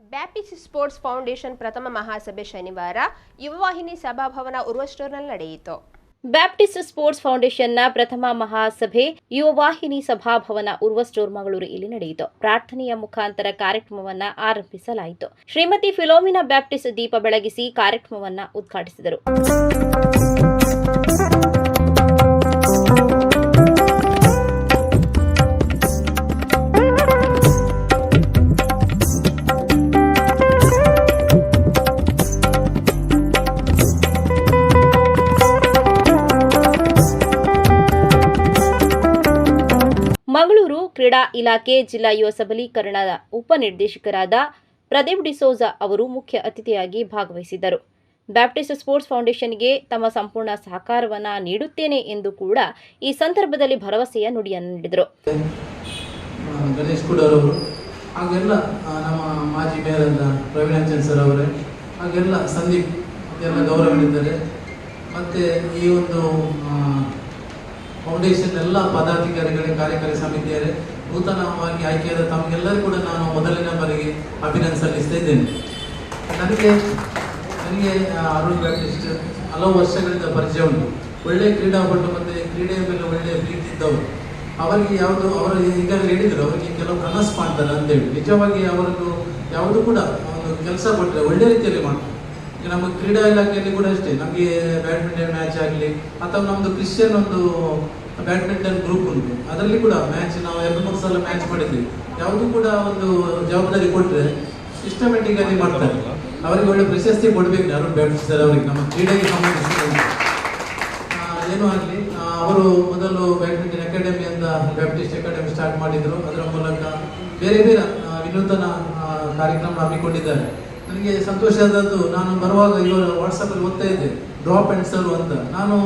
Baptist sports foundation ಪ್ರಥಮ ಮಹಾಸಭೆ ಶನಿವಾರ ಯುವವಾಹಿನಿ ಸಭಾಭವನ ಉರ್ವಸ್ಟೋರ್ನಲ್ಲಿ ನಡೆಯಿತು. ಬ್ಯಾಪ್ಟಿಸ್ಟ್ ಸ್ಪೋರ್ಟ್ಸ್ ಫೌಂಡೇಶನ್ನ ಪ್ರಥಮ ಮಹಾಸಭೆ ಯುವವಾಹಿನಿ ಸಭಾಭವನ ಉರ್ವ ಸ್ಟೋರ್ ಮಂಗಳೂರು ಇಲ್ಲಿ ನಡೆಯಿತು. ಪ್ರಾರ್ಥನೆಯ ಮುಖಾಂತರ ಕಾರ್ಯಕ್ರಮವನ್ನ ಆರಂಭಿಸಲಾಯಿತು. ಶ್ರೀಮತಿ ಫಿಲೋಮಿನಾ ಬ್ಯಾಪ್ಟಿಸ್ಟ್ ದೀಪ ಬೆಳಗಿಸಿ ಕಾರ್ಯಕ್ರಮವನ್ನ ಉದ್ಘಾಟಿಸಿದರು. ಮಂಗಳೂರು ಕ್ರೀಡಾ ಇಲಾಖೆ ಜಿಲ್ಲಾ ಯುವ ಸಬಲೀಕರಣದ ಉಪನಿರ್ದೇಶಕರಾದ ಪ್ರದೀಪ್ ಡಿಸೋಜಾ ಅವರು ಮುಖ್ಯ ಅತಿಥಿಯಾಗಿ ಭಾಗವಹಿಸಿದ್ದರು. ಬ್ಯಾಪ್ಟಿಸ್ಟ್ ಸ್ಪೋರ್ಟ್ಸ್ ಫೌಂಡೇಶನ್ಗೆ ತಮ್ಮ ಸಂಪೂರ್ಣ ಸಹಕಾರವನ್ನು ನೀಡುತ್ತೇನೆ ಎಂದು ಕೂಡ ಈ ಸಂದರ್ಭದಲ್ಲಿ ಭರವಸೆಯ ನುಡಿಯನ್ನು ನೀಡಿದರು. ಹಾಗೆಲ್ಲ ನಮ್ಮ ಮಾಜಿ ಸರ್ ಅವರೇ, ಹಾಗೆಲ್ಲ ಸಂದೀಪ್, ಎಲ್ಲ ಗೌರವಗಳಿದ್ದಾರೆ ಮತ್ತು ಈ ಒಂದು ಫೌಂಡೇಶನ್ ಎಲ್ಲ ಪದಾಧಿಕಾರಿಗಳೇ, ಕಾರ್ಯಕಾರಿ ಸಮಿತಿಯರೇ, ನೂತನವಾಗಿ ಆಯ್ಕೆಯಾದ ತಮಗೆಲ್ಲರೂ ಕೂಡ ನಾನು ಮೊದಲಿನ ಬಾರಿಗೆ ಅಭಿನಂದ ಸಲ್ಲಿಸ್ತಾ ಇದ್ದೇನೆ. ನನಗೆ ನನಗೆ ಅರುಣ್ ಬ್ಯಾಪ್ಟಿಸ್ಟ್ ಹಲವು ವರ್ಷಗಳಿಂದ ಪರಿಚಯ ಉಂಟು. ಒಳ್ಳೆಯ ಕ್ರೀಡಾಪಟು ಮತ್ತು ಕ್ರೀಡೆಯ ಮೇಲೆ ಒಳ್ಳೆಯ ಪ್ರೀತಿ ಇದ್ದವರು. ಅವರಿಗೆ ಯಾವುದು, ಅವರು ಈಗಾಗಲೇ ಹೇಳಿದರು, ಅವರಿಗೆ ಕೆಲವು ಕನಸು ಮಾಡ್ತಾರೆ ಅಂತೇಳಿ ನಿಜವಾಗಿ ಅವರದ್ದು ಯಾವುದು ಕೂಡ ಒಂದು ಕೆಲಸ ಕೊಟ್ಟರೆ ಒಳ್ಳೆ ರೀತಿಯಲ್ಲಿ ಮಾಡ್ತಾರೆ. ನಮ್ಮ ಕ್ರೀಡಾ ಇಲಾಖೆಯಲ್ಲಿ ಕೂಡ ಅಷ್ಟೇ. ನಮಗೆ ಬ್ಯಾಡ್ಮಿಂಟನ್ ಮ್ಯಾಚ್ ಆಗಲಿ ಅಥವಾ ನಮ್ಮದು ಕ್ರಿಶ್ಚಿಯನ್ ಒಂದು ಬ್ಯಾಡ್ಮಿಂಟನ್ ಗ್ರೂಪ್ ಉಂಟು. ಅದರಲ್ಲಿ ಕೂಡ ಮ್ಯಾಚ್ ನಾವು ಎರಡು ಮೂರು ಸಲ ಮ್ಯಾಚ್ ಮಾಡಿದ್ವಿ. ಯಾವುದು ಕೂಡ ಒಂದು ಜವಾಬ್ದಾರಿ ಕೊಟ್ಟರೆ ಸಿಸ್ಟಮೆಟಿಕ್ ಆಗಿ ಮಾಡ್ತಾರೆ. ಅವರಿಗೆ ಒಳ್ಳೆ ಪ್ರಶಸ್ತಿ ಕೊಡಬೇಕು ಅರುಣ್ ಬ್ಯಾಡ್ಮಿಂಟನ್ ಅವರಿಗೆ ನಮ್ಮ ಕ್ರೀಡೆಗೆ ಸಂಬಂಧಿಸಿದ ಆ, ಏನೂ ಆಗಲಿ ಅವರು ಮೊದಲು ಬ್ಯಾಡ್ಮಿಂಟನ್ ಅಕಾಡೆಮಿ ಅಂತ ಬ್ಯಾಪ್ಟಿಸ್ಟ್ ಅಕಾಡೆಮಿ ಸ್ಟಾರ್ಟ್ ಮಾಡಿದರು. ಅದರ ಮೂಲಕ ಬೇರೆ ಬೇರೆ ವಿನೂತನ ಕಾರ್ಯಕ್ರಮ ಹಮ್ಮಿಕೊಂಡಿದ್ದಾರೆ. ನನಗೆ ಸಂತೋಷ ಆದದ್ದು, ನಾನು ಬರುವಾಗ ಇವರು ವಾಟ್ಸಪ್ಪಲ್ಲಿ ಓದ್ತಾ ಇದ್ದೆ ಡ್ರಾಪ್ ಆ್ಯಂಡ್ ಸರ್ವ್ ಅಂತ. ನಾನು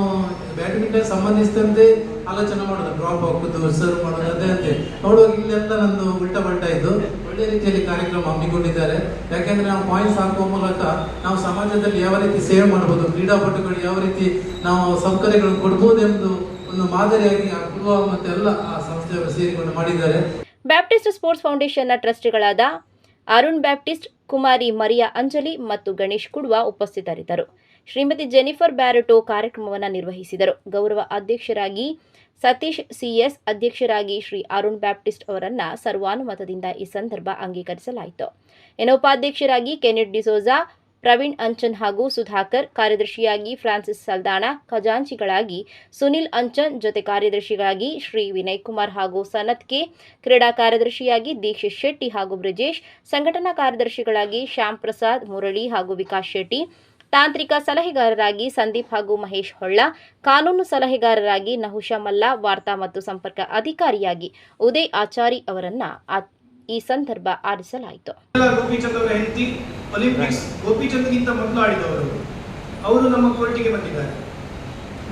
ಬ್ಯಾಡ್ಮಿಂಟನ್ ಸಂಬಂಧಿಸಿದಂತೆ ಆಲೋಚನೆ ಮಾಡೋದು ಡ್ರಾಪ್ ಹಾಕೋದು ಸರ್ವ್ ಮಾಡೋದು, ಅದೇ ಅಂತೆ ನೋಡುವಾಗ ಇಲ್ಲೆಲ್ಲ ನಂದು ಉಲ್ಟಾ ಬಲ್ಟಾ ಇದ್ದು ಒಳ್ಳೆ ರೀತಿಯಲ್ಲಿ ಕಾರ್ಯಕ್ರಮ ಹಮ್ಮಿಕೊಂಡಿದ್ದಾರೆ. ಯಾಕೆಂದ್ರೆ ನಾವು ಪಾಯಿಂಟ್ಸ್ ಹಾಕುವ ಮೂಲಕ ನಾವು ಸಮಾಜದಲ್ಲಿ ಯಾವ ರೀತಿ ಸೇವ್ ಮಾಡಬಹುದು ಕ್ರೀಡಾಪಟುಗಳು ಯಾವ ರೀತಿ ನಾವು ಸೌಕರ್ಯಗಳನ್ನು ಕೊಡ್ಬೋದು ಎಂದು ಒಂದು ಮಾದರಿಯಾಗಿ ಆ ಕುಡುವ ಮತ್ತೆ ಎಲ್ಲ ಆ ಸಂಸ್ಥೆಯವರು ಸೇರಿಕೊಂಡು ಮಾಡಿದ್ದಾರೆ. ಬ್ಯಾಪ್ಟಿಸ್ಟ್ ಸ್ಪೋರ್ಟ್ಸ್ ಫೌಂಡೇಶನ್ನ ಟ್ರಸ್ಟಿಗಳಾದ ಅರುಣ್ ಬ್ಯಾಪ್ಟಿಸ್ಟ್ ಕುಮಾರಿ, ಮರಿಯಾ, ಅಂಜಲಿ ಮತ್ತು ಗಣೇಶ್ ಕುಡ್ವ ಉಪಸ್ಥಿತರಿದ್ದರು. ಶ್ರೀಮತಿ ಜೆನಿಫರ್ ಬ್ಯಾರಟೋ ಕಾರ್ಯಕ್ರಮವನ್ನು ನಿರ್ವಹಿಸಿದರು. ಗೌರವ ಅಧ್ಯಕ್ಷರಾಗಿ ಸತೀಶ್ ಸಿಎಸ್ ಅಧ್ಯಕ್ಷರಾಗಿ ಶ್ರೀ ಅರುಣ್ ಬ್ಯಾಪ್ಟಿಸ್ಟ್ ಅವರನ್ನ ಸರ್ವಾನುಮತದಿಂದ ಈ ಸಂದರ್ಭ ಅಂಗೀಕರಿಸಲಾಯಿತು. ಇನ್ನು ಉಪಾಧ್ಯಕ್ಷರಾಗಿ ಕೆನೆಟ್ ಡಿಸೋಜಾ ಪ್ರವೀಣ್ ಅಂಚನ್ ಹಾಗೂ ಸುಧಾಕರ್ ಕಾರ್ಯದರ್ಶಿಯಾಗಿ ಫ್ರಾನ್ಸಿಸ್ ಸಲ್ದಾಣ, ಖಜಾಂಚಿಗಳಾಗಿ ಸುನಿಲ್ ಅಂಚನ್, ಜೊತೆ ಕಾರ್ಯದರ್ಶಿಗಳಾಗಿ ಶ್ರೀ ವಿನಯ್ ಕುಮಾರ್ ಹಾಗೂ ಸನತ್ ಕೆ, ಕ್ರೀಡಾ ಕಾರ್ಯದರ್ಶಿಯಾಗಿ ದೀಕ್ಷಿತ್ ಶೆಟ್ಟಿ ಹಾಗೂ ಬ್ರಿಜೇಶ್, ಸಂಘಟನಾ ಕಾರ್ಯದರ್ಶಿಗಳಾಗಿ ಶ್ಯಾಮ್ ಪ್ರಸಾದ್, ಮುರಳಿ ಹಾಗೂ ವಿಕಾಸ್ ಶೆಟ್ಟಿ, ತಾಂತ್ರಿಕ ಸಲಹೆಗಾರರಾಗಿ ಸಂದೀಪ್ ಹಾಗೂ ಮಹೇಶ್ ಹೊಳ್ಳ, ಕಾನೂನು ಸಲಹೆಗಾರರಾಗಿ ನಹುಷಾ ಮಲ್ಲ, ವಾರ್ತಾ ಮತ್ತು ಸಂಪರ್ಕ ಅಧಿಕಾರಿಯಾಗಿ ಉದಯ್ ಆಚಾರಿ ಅವರನ್ನ ಈ ಸಂದರ್ಭ ಆರಿಸಲಾಯಿತು ಮೊದಲು ಆಡಿದವರು ಅವರು ನಮ್ಮ ಕೋರ್ಟಿಗೆ ಬಂದಿದ್ದಾರೆ.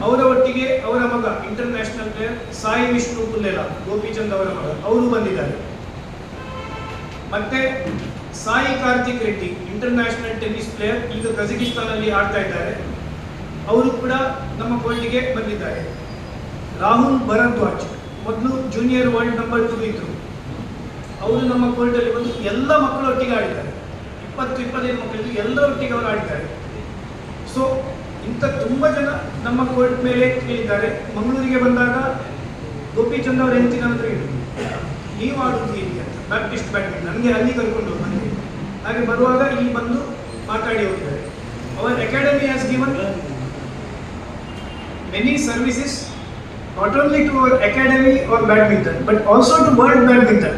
ಅವರ ಒಟ್ಟಿಗೆ ಅವರ ಮಗ international player Sai Vishnu Pullela Gopichand ಅವರ ಮಗ ಅವರು ಬಂದಿದ್ದಾರೆ. ಮತ್ತೆ Sai Karthik Reddy international tennis player ಈಗ ಕಜಕಿಸ್ತಾನಲ್ಲಿ ಆಡ್ತಾ ಇದ್ದಾರೆ. ಅವರು ಕೂಡ ನಮ್ಮ ಕೋರ್ಟಿಗೆ ಬಂದಿದ್ದಾರೆ. ರಾಹುಲ್ ಭರದ್ವಾಜ್ ಮೊದಲು ಜೂನಿಯರ್ ವರ್ಲ್ಡ್ ನಂಬರ್ ಟೂ ಇದ್ರು. ಅವರು ನಮ್ಮ ಕೋರ್ಟಲ್ಲಿ ಬಂದು ಎಲ್ಲ ಮಕ್ಕಳು ಒಟ್ಟಿಗೆ ಆಡಿದ್ದಾರೆ ಇಪ್ಪತ್ತು, ಇಪ್ಪತ್ತೈದು ಮಕ್ಕಳಿದ್ದು ಎಲ್ಲರೊಟ್ಟಿಗೆ ಅವರು ಆಡ್ತಾರೆ. ಸೊ ಇಂಥ ತುಂಬ ಜನ ನಮ್ಮ ಕೋರ್ಟ್ ಮೇಲೆ ಕೇಳಿದ್ದಾರೆ ಮಂಗಳೂರಿಗೆ ಬಂದಾಗ ಗೋಪಿಚಂದ್ ಅವರು ಹೆಂಡತಿ ನನ್ನ ಹತ್ರ ನೀವು ಆಡುವುದು ಹೇಗೆ ಅಂತ. ಬ್ಯಾಪ್ಟಿಸ್ಟ್ ಬ್ಯಾಂಕ್ ನನಗೆ ಅಲ್ಲಿ ಕರ್ಕೊಂಡು ಬಂದೆ ಹಾಗೆ ಬರುವಾಗ ಇಲ್ಲಿ ಬಂದು ಮಾತಾಡಿ ಹೋಗ್ತಾರೆ. Our academy has given many services not only to our academy are badminton but also to world badminton.